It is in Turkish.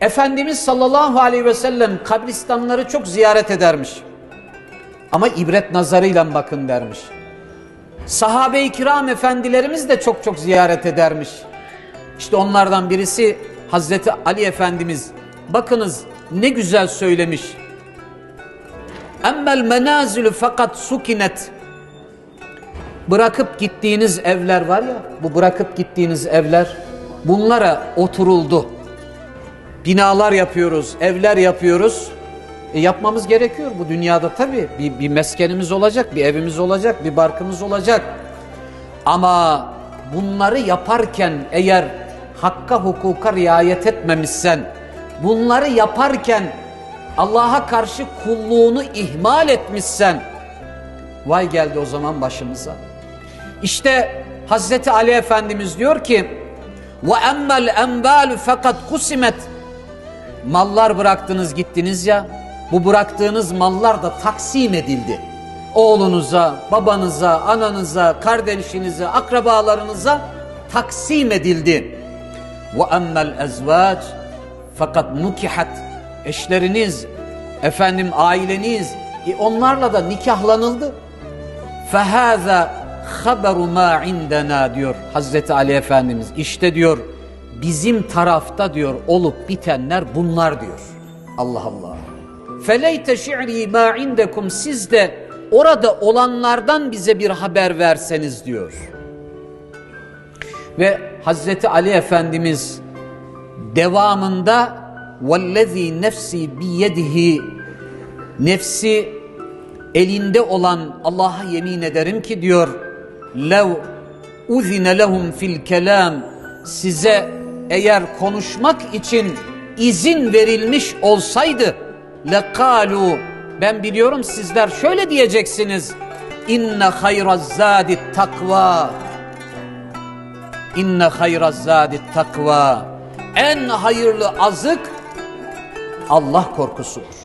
Efendimiz sallallahu aleyhi ve sellem kabristanları çok ziyaret edermiş. Ama ibret nazarıyla bakın dermiş. Sahabe-i kiram efendilerimiz de çok çok ziyaret edermiş. İşte onlardan birisi Hazreti Ali Efendimiz. Bakınız ne güzel söylemiş. Emmel menazilü fakat sukinet. Bırakıp gittiğiniz evler var ya, bu bırakıp gittiğiniz evler bunlara oturuldu. Binalar yapıyoruz, evler yapıyoruz. E yapmamız gerekiyor bu dünyada tabii. Bir, bir meskenimiz olacak, bir evimiz olacak, bir barkımız olacak. Ama bunları yaparken eğer hakka hukuka riayet etmemişsen, bunları yaparken Allah'a karşı kulluğunu ihmal etmişsen, vay geldi o zaman başımıza. İşte Hazreti Ali Efendimiz diyor ki, emmel enbalu fakat kusimet mallar bıraktınız gittiniz ya bu bıraktığınız mallar da taksim edildi. Oğlunuza, babanıza, ananıza, kardeşinize, akrabalarınıza taksim edildi. Ve emmel ezvac fakat nukihat eşleriniz, efendim aileniz e onlarla da nikahlanıldı. Fehaza haberu ma indena diyor Hazreti Ali Efendimiz. İşte diyor bizim tarafta diyor olup bitenler bunlar diyor. Allah Allah. Feleyte şi'ri ma indekum siz de orada olanlardan bize bir haber verseniz diyor. Ve Hazreti Ali Efendimiz devamında vellezî nefsi biyedihi nefsi elinde olan Allah'a yemin ederim ki diyor lev uzine lehum fil kelam size eğer konuşmak için izin verilmiş olsaydı lekalu ben biliyorum sizler şöyle diyeceksiniz inne hayraz zadi takva inne hayraz zadi takva en hayırlı azık Allah korkusudur.